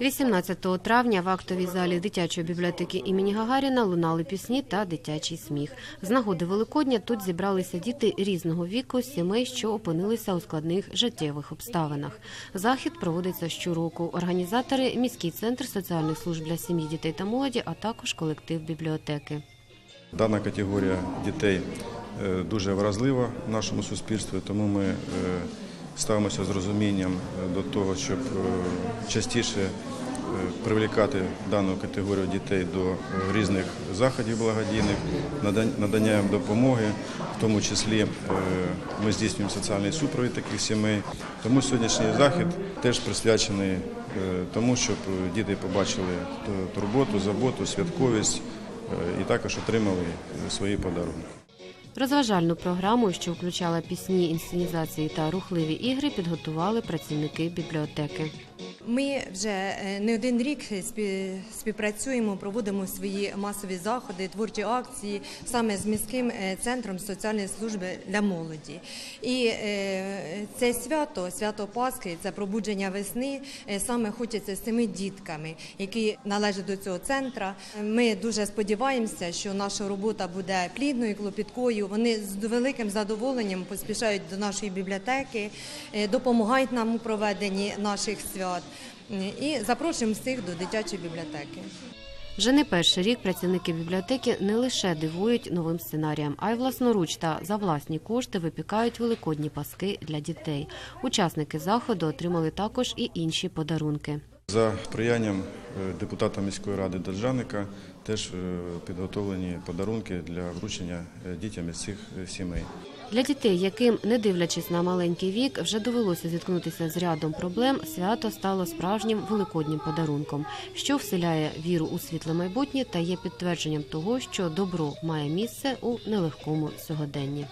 18 травня в актовій залі дитячої бібліотеки імені Гагаріна лунали пісні та дитячий сміх. З нагоди Великодня тут зібралися діти різного віку сімей, що опинилися у складних життєвих обставинах. Захід проводиться щороку. Організатори міський центр соціальних служб для сім'ї, дітей та молоді, а також колектив бібліотеки. Дана категорія дітей е, дуже вразлива в нашому суспільстві, тому ми е, ставимося з розумінням е, до того, щоб е, частіше е, привлікати дану категорію дітей до різних заходів благодійних, надання їм допомоги, в тому числі ми здійснюємо соціальний супровід таких сімей. Тому сьогоднішній захід теж присвячений тому, щоб діти побачили турботу, заботу, святковість і також отримали свої подарунки. Розважальну програму, що включала пісні, інсценізації та рухливі ігри, підготували працівники бібліотеки. Ми вже е, не один рік спі- співпрацюємо, проводимо свої масові заходи, творчі акції саме з міським е, центром соціальної служби для молоді. І е, це свято, свято Пасхи, це пробудження весни. е, Саме хочеться з цими дітками, які належать до цього центра. Ми дуже сподіваємося, що наша робота буде плідною, клопіткою. Вони з великим задоволенням поспішають до нашої бібліотеки, е, допомагають нам у проведенні наших свят. І запрошуємо всіх до дитячої бібліотеки. Вже не перший рік працівники бібліотеки не лише дивують новим сценаріям, а й власноруч та за власні кошти випікають великодні паски для дітей. Учасники заходу отримали також і інші подарунки. За сприянням е, депутата міської ради Держаника теж е, підготовлені подарунки для вручення е, дітям із цих сімей. Для дітей, яким, не дивлячись на маленький вік, вже довелося зіткнутися з рядом проблем, свято стало справжнім великоднім подарунком, що вселяє віру у світле майбутнє та є підтвердженням того, що добро має місце у нелегкому сьогоденні.